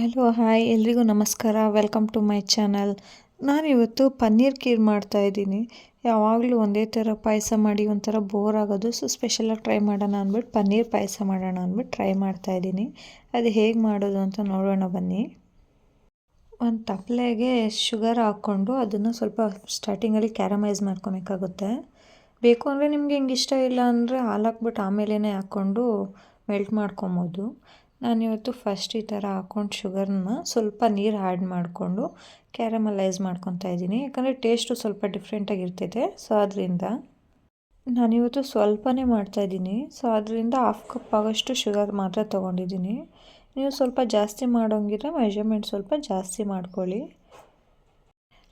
Hello hi ಎಲ್ರಿಗೂ ನಮಸ್ಕಾರ. Welcome to my channel ನಾನಿವತ್ತು ಪನ್ನೀರ್ ಖೀರ್ ಮಾಡ್ತಾಯಿದ್ದೀನಿ ಯಾವಾಗಲೂ ಒಂದೇ ಥರ ಪಾಯಸ ಮಾಡಿ ಒಂಥರ ಬೋರ್ ಆಗೋದು. ಸೊ ಸ್ಪೆಷಲಾಗಿ ಟ್ರೈ ಮಾಡೋಣ ಅಂದ್ಬಿಟ್ಟು ಪನ್ನೀರ್ ಪಾಯಸ ಮಾಡೋಣ ಅಂದ್ಬಿಟ್ಟು ಟ್ರೈ ಮಾಡ್ತಾ ಇದ್ದೀನಿ. ಅದು ಹೇಗೆ ಮಾಡೋದು ಅಂತ ನೋಡೋಣ ಬನ್ನಿ. ಒಂದು ತಪ್ಪಲೆಗೆ ಶುಗರ್ ಹಾಕ್ಕೊಂಡು ಅದನ್ನು ಸ್ವಲ್ಪ ಸ್ಟಾರ್ಟಿಂಗಲ್ಲಿ ಕ್ಯಾರಮೈಸ್ ಮಾಡ್ಕೊಬೇಕಾಗುತ್ತೆ. ಬೇಕು ಅಂದರೆ ನಿಮಗೆ ಹಿಂಗೆ ಇಷ್ಟ ಇಲ್ಲ ಅಂದರೆ ಹಾಲು ಹಾಕ್ಬಿಟ್ಟು ಆಮೇಲೆ ಹಾಕ್ಕೊಂಡು ಮೆಲ್ಟ್ ಮಾಡ್ಕೊಬೋದು. ನಾನಿವತ್ತು ಫಸ್ಟ್ ಈ ಥರ ಹಾಕೊಂಡು ಶುಗರ್ನ ಸ್ವಲ್ಪ ನೀರು ಆ್ಯಡ್ ಮಾಡಿಕೊಂಡು ಕ್ಯಾರಮಲೈಸ್ ಮಾಡ್ಕೊತಾ ಇದ್ದೀನಿ. ಯಾಕಂದರೆ ಟೇಸ್ಟು ಸ್ವಲ್ಪ ಡಿಫ್ರೆಂಟಾಗಿ ಇರ್ತಿದೆ ಸೊ ಅದರಿಂದ ನಾನಿವತ್ತು ಸ್ವಲ್ಪನೇ ಮಾಡ್ತಾಯಿದ್ದೀನಿ ಸೊ ಅದರಿಂದ ಹಾಫ್ ಕಪ್ ಆಗೋಷ್ಟು ಶುಗರ್ ಮಾತ್ರ ತೊಗೊಂಡಿದ್ದೀನಿ. ನೀವು ಸ್ವಲ್ಪ ಜಾಸ್ತಿ ಮಾಡೋಂಗಿದ್ರೆ ಮೆಷರ್ಮೆಂಟ್ ಸ್ವಲ್ಪ ಜಾಸ್ತಿ ಮಾಡ್ಕೊಳ್ಳಿ.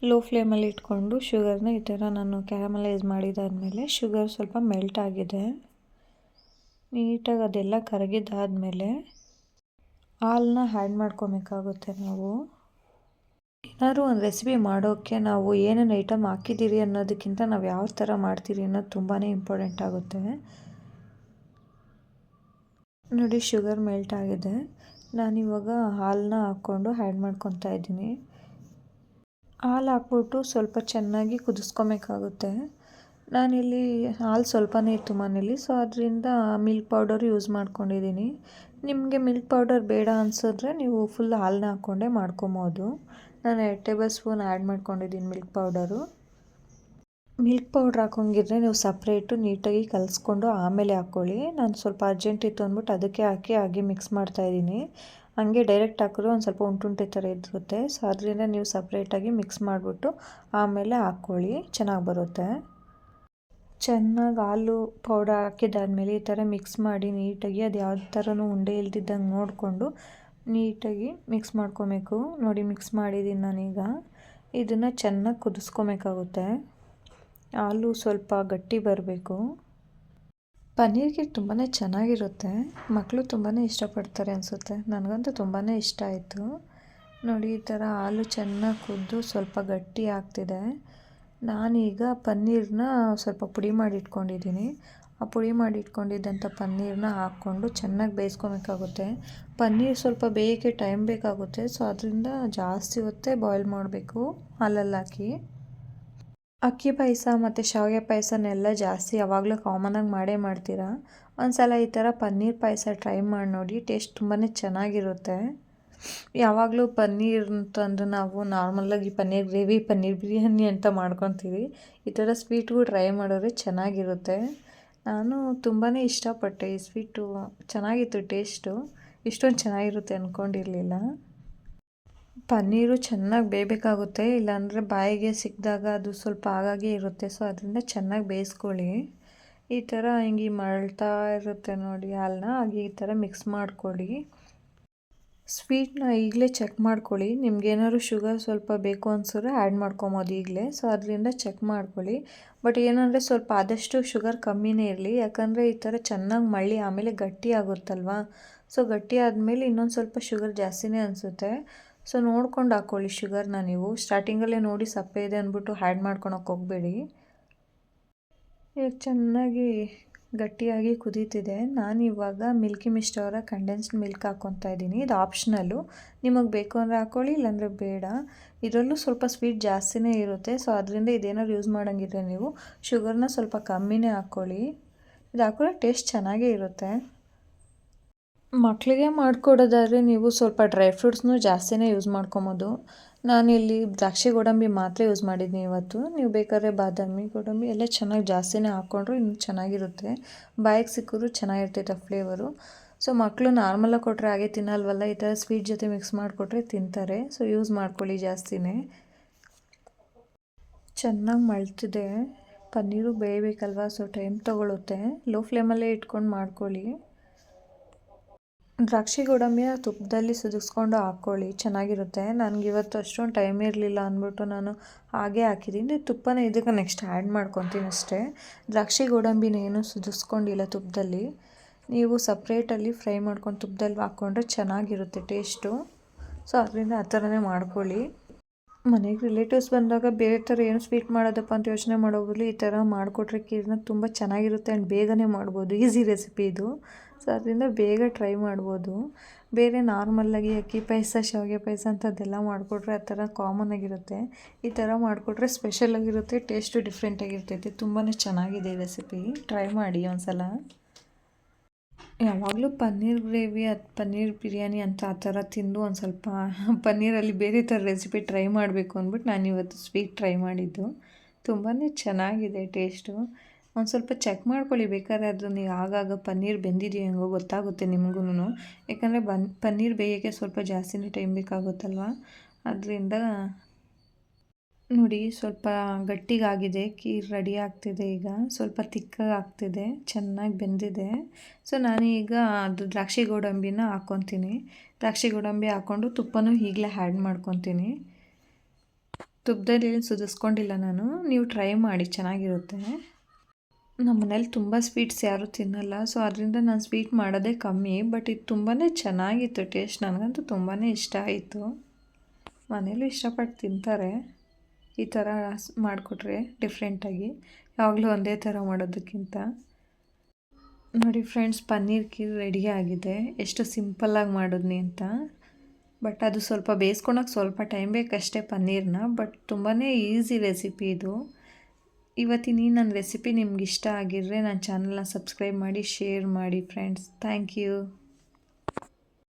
ಲೋ ಫ್ಲೇಮಲ್ಲಿ ಇಟ್ಕೊಂಡು ಶುಗರ್ನ ಈ ಥರ ನಾನು ಕ್ಯಾರಮಲೈಸ್ ಮಾಡಿದಾದಮೇಲೆ ಶುಗರ್ ಸ್ವಲ್ಪ ಮೆಲ್ಟ್ ಆಗಿದೆ. ನೀಟಾಗಿ ಅದೆಲ್ಲ ಕರಗಿದ್ದಾದಮೇಲೆ ಹಾಲನ್ನ ಹ್ಯಾಡ್ ಮಾಡ್ಕೊಬೇಕಾಗುತ್ತೆ ನಾವು. ಏನಾದರೂ ಒಂದು ರೆಸಿಪಿ ಮಾಡೋಕ್ಕೆ ನಾವು ಏನೇನು ಐಟಮ್ ಹಾಕಿದ್ದೀರಿ ಅನ್ನೋದಕ್ಕಿಂತ ನಾವು ಯಾವ ಥರ ಮಾಡ್ತೀರಿ ಅನ್ನೋದು ತುಂಬಾ ಇಂಪಾರ್ಟೆಂಟ್ ಆಗುತ್ತೆ. ನೋಡಿ ಶುಗರ್ ಮೆಲ್ಟ್ ಆಗಿದೆ. ನಾನಿವಾಗ ಹಾಲನ್ನ ಹಾಕ್ಕೊಂಡು ಹ್ಯಾಡ್ ಮಾಡ್ಕೊತಾ ಇದ್ದೀನಿ. ಹಾಲು ಹಾಕ್ಬಿಟ್ಟು ಸ್ವಲ್ಪ ಚೆನ್ನಾಗಿ ಕುದಿಸ್ಕೊಬೇಕಾಗುತ್ತೆ. ನಾನಿಲ್ಲಿ ಹಾಲು ಸ್ವಲ್ಪನೇ ಇತ್ತು ಮನೇಲಿ ಸೊ ಅದರಿಂದ ಮಿಲ್ಕ್ ಪೌಡರ್ ಯೂಸ್ ಮಾಡ್ಕೊಂಡಿದ್ದೀನಿ ನಿಮಗೆ ಮಿಲ್ಕ್ ಪೌಡರ್ ಬೇಡ ಅನ್ಸಿದ್ರೆ ನೀವು ಫುಲ್ ಹಾಲನ್ನ ಹಾಕ್ಕೊಂಡೇ ಮಾಡ್ಕೊಬೋದು. ನಾನು ಎರಡು ಟೇಬಲ್ ಸ್ಪೂನ್ ಆ್ಯಡ್ ಮಾಡ್ಕೊಂಡಿದ್ದೀನಿ ಮಿಲ್ಕ್ ಪೌಡರು ಮಿಲ್ಕ್ ಪೌಡ್ರ್ ಹಾಕೋಂಗಿದ್ರೆ ನೀವು ಸಪ್ರೇಟು ನೀಟಾಗಿ ಕಲಿಸ್ಕೊಂಡು ಆಮೇಲೆ ಹಾಕ್ಕೊಳ್ಳಿ ನಾನು ಸ್ವಲ್ಪ ಅರ್ಜೆಂಟ್ ಇತ್ತು ಅಂದ್ಬಿಟ್ಟು ಅದಕ್ಕೆ ಹಾಕಿ, ಹಾಗೆ ಮಿಕ್ಸ್ ಮಾಡ್ತಾಯಿದ್ದೀನಿ ಹಂಗೆ ಡೈರೆಕ್ಟ್ ಹಾಕಿದ್ರೆ ಒಂದು ಸ್ವಲ್ಪ ಉಂಟುಂಟೆ ಥರ ಇರುತ್ತೆ. ಸೊ ಅದರಿಂದ ನೀವು ಸಪ್ರೇಟಾಗಿ ಮಿಕ್ಸ್ ಮಾಡಿಬಿಟ್ಟು ಆಮೇಲೆ ಹಾಕ್ಕೊಳ್ಳಿ ಚೆನ್ನಾಗಿ ಬರುತ್ತೆ. ಚೆನ್ನಾಗಿ ಹಾಲು ಪೌಡರ್ ಹಾಕಿದಾದ್ಮೇಲೆ ಈ ಥರ ಮಿಕ್ಸ್ ಮಾಡಿ ನೀಟಾಗಿ ಅದು ಯಾವ ಥರನೂ ಉಂಡೆ ಇಲ್ದಿದ್ದಂಗೆ ನೋಡಿಕೊಂಡು ನೀಟಾಗಿ ಮಿಕ್ಸ್ ಮಾಡ್ಕೊಬೇಕು. ನೋಡಿ ಮಿಕ್ಸ್ ಮಾಡಿದ್ದೀನಿ ನಾನೀಗ. ಇದನ್ನು ಚೆನ್ನಾಗಿ ಕುದಿಸ್ಕೊಬೇಕಾಗುತ್ತೆ. ಹಾಲು ಸ್ವಲ್ಪ ಗಟ್ಟಿ ಬರಬೇಕು. ಪನ್ನೀರ್ಗೆ ತುಂಬಾ ಚೆನ್ನಾಗಿರುತ್ತೆ. ಮಕ್ಕಳು ತುಂಬಾ ಇಷ್ಟಪಡ್ತಾರೆ ಅನಿಸುತ್ತೆ. ನನಗಂತೂ ತುಂಬಾ ಇಷ್ಟ ಆಯಿತು. ನೋಡಿ ಈ ಥರ ಹಾಲು ಚೆನ್ನಾಗಿ ಕುದ್ದು ಸ್ವಲ್ಪ ಗಟ್ಟಿ ಆಗ್ತಿದೆ. ನಾನೀಗ ಪನ್ನೀರನ್ನ ಸ್ವಲ್ಪ ಪುಡಿ ಮಾಡಿ ಇಟ್ಕೊಂಡಿದ್ದೀನಿ ಆ ಪುಡಿ ಮಾಡಿ ಇಟ್ಕೊಂಡಿದ್ದಂಥ ಪನ್ನೀರನ್ನ ಹಾಕ್ಕೊಂಡು ಚೆನ್ನಾಗಿ ಬೇಯಿಸ್ಕೊಬೇಕಾಗುತ್ತೆ. ಪನ್ನೀರ್ ಸ್ವಲ್ಪ ಬೇಯೋಕ್ಕೆ ಟೈಮ್ ಬೇಕಾಗುತ್ತೆ, ಸೊ ಅದರಿಂದ ಜಾಸ್ತಿ ಹೊತ್ತೇ ಬಾಯ್ಲ್ ಮಾಡಬೇಕು, ಹಾಲಲ್ಲಿ ಹಾಕಿ. ಅಕ್ಕಿ ಪಾಯಸ ಮತ್ತು ಶಾವಿಗೆ ಪಾಯಸನೆಲ್ಲ ಜಾಸ್ತಿ ಯಾವಾಗಲೂ ಕಾಮನಾಗಿ ಮಾಡೇ ಮಾಡ್ತೀರಾ? ಒಂದು ಸಲ ಈ ಥರ ಪನ್ನೀರ್ ಪಾಯಸ ಟ್ರೈ ಮಾಡಿ ನೋಡಿ, ಟೇಸ್ಟ್ ತುಂಬಾ ಚೆನ್ನಾಗಿರುತ್ತೆ. ಯಾವಾಗಲೂ ಪನ್ನೀರ್ ಅಂತಂದು ನಾವು ನಾರ್ಮಲಾಗಿ ಪನ್ನೀರ್ ಗ್ರೇವಿ, ಪನ್ನೀರ್ ಬಿರಿಯಾನಿ ಅಂತ ಮಾಡ್ಕೊತೀವಿ. ಈ ಥರ ಸ್ವೀಟ್ಗೂ ಟ್ರೈ ಮಾಡಿದ್ರೆ ಚೆನ್ನಾಗಿರುತ್ತೆ. ನಾನು ತುಂಬಾ ಇಷ್ಟಪಟ್ಟೆ ಈ ಸ್ವೀಟು ಚೆನ್ನಾಗಿತ್ತು ಟೇಸ್ಟು ಇಷ್ಟೊಂದು ಚೆನ್ನಾಗಿರುತ್ತೆ ಅಂದ್ಕೊಂಡಿರಲಿಲ್ಲ ಪನ್ನೀರು ಚೆನ್ನಾಗಿ ಬೇಯಬೇಕಾಗುತ್ತೆ, ಇಲ್ಲಾಂದರೆ ಬಾಯಿಗೆ ಸಿಕ್ಕಿದಾಗ ಅದು ಸ್ವಲ್ಪ ಆಗಾಗಿ ಇರುತ್ತೆ ಸೊ ಅದರಿಂದ ಚೆನ್ನಾಗಿ ಬೇಯಿಸ್ಕೊಳ್ಳಿ. ಈ ಥರ ಹಿಂಗೆ ಮಳ್ತಾ ಇರುತ್ತೆ ನೋಡಿ ಹಾಲನ್ನ ಹಾಗೆ ಈ ಥರ ಮಿಕ್ಸ್ ಮಾಡ್ಕೊಳ್ಳಿ. ಸ್ವೀಟ್ನ ಈಗಲೇ ಚೆಕ್ ಮಾಡ್ಕೊಳ್ಳಿ. ನಿಮ್ಗೇನಾದ್ರು ಶುಗರ್ ಸ್ವಲ್ಪ ಬೇಕು ಅನ್ಸಿದ್ರೆ ಆ್ಯಡ್ ಮಾಡ್ಕೊಬೋದು ಈಗಲೇ. ಸೊ ಅದರಿಂದ ಚೆಕ್ ಮಾಡ್ಕೊಳ್ಳಿ. ಬಟ್ ಏನಂದರೆ ಸ್ವಲ್ಪ ಆದಷ್ಟು ಶುಗರ್ ಕಮ್ಮಿನೇ ಇರಲಿ. ಯಾಕಂದರೆ ಈ ಥರ ಚೆನ್ನಾಗಿ ಮಳ್ಳಿ ಆಮೇಲೆ ಗಟ್ಟಿ ಆಗುತ್ತಲ್ವಾ? ಸೊ ಗಟ್ಟಿ ಆದಮೇಲೆ ಇನ್ನೊಂದು ಸ್ವಲ್ಪ ಶುಗರ್ ಜಾಸ್ತಿನೇ ಅನಿಸುತ್ತೆ. ಸೊ ನೋಡ್ಕೊಂಡು ಹಾಕ್ಕೊಳ್ಳಿ ಶುಗರ್ನ ನೀವು. ಸ್ಟಾರ್ಟಿಂಗಲ್ಲೇ ನೋಡಿ ಸಪ್ಪೆ ಇದೆ ಅಂದ್ಬಿಟ್ಟು ಹ್ಯಾಡ್ ಮಾಡ್ಕೊಳಕ್ಕೆ ಹೋಗಬೇಡಿ. ಈಗ ಚೆನ್ನಾಗಿ ಗಟ್ಟಿಯಾಗಿ ಕುದೀತಿದೆ. ನಾನು ಇವಾಗ ಮಿಲ್ಕಿ ಮಿಸ್ಟ್ ಅವರ ಕಂಡೆನ್ಸ್ಡ್ ಮಿಲ್ಕ್ ಹಾಕ್ಕೊತಾ ಇದ್ದೀನಿ. ಇದು ಆಪ್ಷನಲ್ಲು ನಿಮಗೆ ಬೇಕು ಅಂದರೆ ಹಾಕ್ಕೊಳ್ಳಿ ಇಲ್ಲಾಂದರೆ ಬೇಡ. ಇದರಲ್ಲೂ ಸ್ವಲ್ಪ ಸ್ವೀಟ್ ಜಾಸ್ತಿನೇ ಇರುತ್ತೆ. ಸೊ ಅದರಿಂದ ಇದೇನಾದ್ರು ಯೂಸ್ ಮಾಡೋಂಗಿದ್ರೆ ನೀವು ಶುಗರ್ನ ಸ್ವಲ್ಪ ಕಮ್ಮಿನೇ ಹಾಕ್ಕೊಳ್ಳಿ ಇದು ಹಾಕಿದ್ರೆ ಟೇಸ್ಟ್ ಚೆನ್ನಾಗೇ ಇರುತ್ತೆ. ಮಕ್ಕಳಿಗೆ ಮಾಡಿಕೊಡೋದಾದ್ರೆ ನೀವು ಸ್ವಲ್ಪ ಡ್ರೈ ಫ್ರೂಟ್ಸ್ನೂ ಜಾಸ್ತಿನೇ ಯೂಸ್ ಮಾಡ್ಕೊಬೋದು. ನಾನಿಲ್ಲಿ ದ್ರಾಕ್ಷಿ ಗೋಡಂಬಿ ಮಾತ್ರ ಯೂಸ್ ಮಾಡಿದ್ದೀನಿ ಇವತ್ತು. ನೀವು ಬೇಕಾದ್ರೆ ಬಾದಾಮಿ ಗೋಡಂಬಿ ಎಲ್ಲ ಚೆನ್ನಾಗಿ ಜಾಸ್ತಿನೇ ಹಾಕ್ಕೊಂಡ್ರು ಇನ್ನು ಚೆನ್ನಾಗಿರುತ್ತೆ. ಬಾಯಿಗೆ ಸಿಕ್ಕಿದ್ರು ಚೆನ್ನಾಗಿರ್ತೈತೆ ಫ್ಲೇವರು ಸೊ ಮಕ್ಕಳು ನಾರ್ಮಲಾಗಿ ಕೊಟ್ಟರೆ ಹಾಗೆ ತಿನ್ನಲ್ವಲ್ಲ? ಈ ಥರ ಸ್ವೀಟ್ ಜೊತೆ ಮಿಕ್ಸ್ ಮಾಡಿಕೊಟ್ರೆ ತಿಂತಾರೆ. ಸೊ ಯೂಸ್ ಮಾಡ್ಕೊಳ್ಳಿ ಜಾಸ್ತಿನೇ. ಚೆನ್ನಾಗಿ ಮಳ್ತಿದೆ. ಪನ್ನೀರು ಬೇಯಬೇಕಲ್ವ? ಸೊ ಟೈಮ್ ತೊಗೊಳುತ್ತೆ. ಲೋ ಫ್ಲೇಮಲ್ಲೇ ಇಟ್ಕೊಂಡು ಮಾಡ್ಕೊಳ್ಳಿ. ದ್ರಾಕ್ಷಿ ಗೋಡಂಬಿಯ ತುಪ್ಪದಲ್ಲಿ ಸುದಿಸ್ಕೊಂಡು ಹಾಕ್ಕೊಳ್ಳಿ, ಚೆನ್ನಾಗಿರುತ್ತೆ. ನನಗೆ ಇವತ್ತು ಅಷ್ಟೊಂದು ಟೈಮ್ ಇರಲಿಲ್ಲ ಅಂದ್ಬಿಟ್ಟು ನಾನು ಹಾಗೆ ಹಾಕಿದ್ದೀನಿ. ತುಪ್ಪನ ಇದಕ್ಕೆ ನೆಕ್ಸ್ಟ್ ಆ್ಯಡ್ ಮಾಡ್ಕೊತೀನಿ ಅಷ್ಟೇ. ದ್ರಾಕ್ಷಿ ಗೋಡಂಬಿನ ಗೋಡಂಬಿನೇನು ಸುದಿಸ್ಕೊಂಡಿಲ್ಲ ತುಪ್ಪದಲ್ಲಿ? ನೀವು ಸಪ್ರೇಟಲ್ಲಿ ಫ್ರೈ ಮಾಡ್ಕೊಂಡು ತುಪ್ಪದಲ್ಲಿ ಹಾಕ್ಕೊಂಡ್ರೆ ಚೆನ್ನಾಗಿರುತ್ತೆ ಟೇಸ್ಟು ಸೊ ಅದರಿಂದ ಆ ಥರನೇ ಮಾಡ್ಕೊಳ್ಳಿ. ಮನೆಗೆ ರಿಲೇಟಿವ್ಸ್ ಬಂದಾಗ ಬೇರೆ ಥರ ಏನು ಸ್ವೀಟ್ ಮಾಡೋದಪ್ಪ ಅಂತ ಯೋಚನೆ ಮಾಡೋ ಬದಲು ಈ ಥರ ಮಾಡಿಕೊಟ್ರೆ ಕೀರ್ನ ತುಂಬ ಚೆನ್ನಾಗಿರುತ್ತೆ ಆ್ಯಂಡ್ ಬೇಗನೆ ಮಾಡ್ಬೋದು. ಈಸಿ ರೆಸಿಪಿ ಇದು. ಸೊ ಅದರಿಂದ ಬೇಗ ಟ್ರೈ ಮಾಡ್ಬೋದು. ಬೇರೆ ನಾರ್ಮಲ್ಲಾಗಿ ಅಕ್ಕಿ ಪಾಯಸ, ಶಾವಿಗೆ ಪಾಯಸ ಅಂಥದ್ದೆಲ್ಲ ಮಾಡಿಕೊಟ್ರೆ ಆ ಥರ ಕಾಮನ್ ಆಗಿರುತ್ತೆ. ಈ ಥರ ಮಾಡಿಕೊಟ್ರೆ ಸ್ಪೆಷಲ್ ಆಗಿರುತ್ತೆ ಟೇಸ್ಟು ಡಿಫ್ರೆಂಟಾಗಿರ್ತೈತೆ ತುಂಬಾ ಚೆನ್ನಾಗಿದೆ ಈ ರೆಸಿಪಿ ಟ್ರೈ ಮಾಡಿ ಒಂದು ಸಲ ಯಾವಾಗಲೂ ಪನ್ನೀರ್ ಗ್ರೇವಿ ಅದು ಪನ್ನೀರ್ ಬಿರಿಯಾನಿ ಅಂತ ಆ ಥರ ತಿಂದು ಒಂದು ಸ್ವಲ್ಪ ಪನ್ನೀರಲ್ಲಿ ಬೇರೆ ಥರ ರೆಸಿಪಿ ಟ್ರೈ ಮಾಡಬೇಕು ಅಂದ್ಬಿಟ್ಟು ನಾನು ಇವತ್ತು ಸ್ವೀಟ್ ಟ್ರೈ ಮಾಡಿದ್ದು. ತುಂಬಾ ಚೆನ್ನಾಗಿದೆ ಟೇಸ್ಟು ಒಂದು ಸ್ವಲ್ಪ ಚೆಕ್ ಮಾಡ್ಕೊಳ್ಳಿ, ಬೇಕಾದ್ರೆ ಅದನ್ನು ಆಗಾಗ ಪನ್ನೀರ್ ಬೆಂದಿದೆಯೋ ಹೆಂಗೋ ಗೊತ್ತಾಗುತ್ತೆ ನಿಮಗೂ ಯಾಕಂದರೆ ಬನ್, ಪನ್ನೀರ್ ಬೇಯೋಕ್ಕೆ ಸ್ವಲ್ಪ ಜಾಸ್ತಿನೇ ಟೈಮ್ ಬೇಕಾಗುತ್ತಲ್ವ? ಅದರಿಂದ ನೋಡಿ, ಸ್ವಲ್ಪ ಗಟ್ಟಿಗಾಗಿದೆ, ಕೀರ್ ರೆಡಿ ಆಗ್ತಿದೆ ಈಗ. ಸ್ವಲ್ಪ ತಿಕ್ಕಾಗ್ತಿದೆ ಚೆನ್ನಾಗಿ ಬೆಂದಿದೆ. ಸೊ ನಾನೀಗ ಅದು ದ್ರಾಕ್ಷಿ ಗೋಡಂಬಿನ ಹಾಕ್ಕೊತೀನಿ ದ್ರಾಕ್ಷಿ ಗೋಡಂಬಿ ಹಾಕ್ಕೊಂಡು ತುಪ್ಪನೂ ಈಗಲೇ ಆ್ಯಡ್ ಮಾಡ್ಕೊತೀನಿ. ತುಪ್ಪದಲ್ಲಿ ಸುದಿಸ್ಕೊಂಡಿಲ್ಲ ನಾನು. ನೀವು ಟ್ರೈ ಮಾಡಿ, ಚೆನ್ನಾಗಿರುತ್ತೆ. ನಮ್ಮ ಮನೇಲಿ ತುಂಬ ಸ್ವೀಟ್ಸ್ ಯಾರೂ ತಿನ್ನಲ್ಲ. ಸೊ ಅದರಿಂದ ನಾನು ಸ್ವೀಟ್ ಮಾಡೋದೇ ಕಮ್ಮಿ ಬಟ್ ಇದು ತುಂಬಾ ಚೆನ್ನಾಗಿತ್ತು ಟೇಸ್ಟ್ ನನಗಂತೂ ತುಂಬಾ ಇಷ್ಟ ಆಯಿತು. ಮನೇಲೂ ಇಷ್ಟಪಟ್ಟು ತಿಂತಾರೆ. ಈ ಥರ ಮಾಡಿಕೊಟ್ರೆ ಡಿಫ್ರೆಂಟಾಗಿ ಯಾವಾಗಲೂ ಒಂದೇ ಥರ ಮಾಡೋದಕ್ಕಿಂತ. ನೋಡಿ ಫ್ರೆಂಡ್ಸ್ ಪನ್ನೀರ್ ಕೀರ್ ರೆಡಿ ಆಗಿದೆ. ಎಷ್ಟು ಸಿಂಪಲ್ಲಾಗಿ ಮಾಡಿದ್ನಿ ಅಂತ. ಬಟ್ ಅದು ಸ್ವಲ್ಪ ಬೇಯಿಸ್ಕೊಳಕ್ಕೆ ಸ್ವಲ್ಪ ಟೈಮ್ ಬೇಕಷ್ಟೇ ಪನ್ನೀರ್ನ. ಬಟ್ ತುಂಬಾ ಈಸಿ ರೆಸಿಪಿ ಇದು. ಇವತ್ತಿನ ಈ ನನ್ನ ರೆಸಿಪಿ ನಿಮ್ಗೆ ಇಷ್ಟ ಆಗಿದ್ರೆ ನನ್ನ ಚಾನಲ್ನ ಸಬ್ಸ್ಕ್ರೈಬ್ ಮಾಡಿ ಶೇರ್ ಮಾಡಿ ಫ್ರೆಂಡ್ಸ್ ಥ್ಯಾಂಕ್ ಯು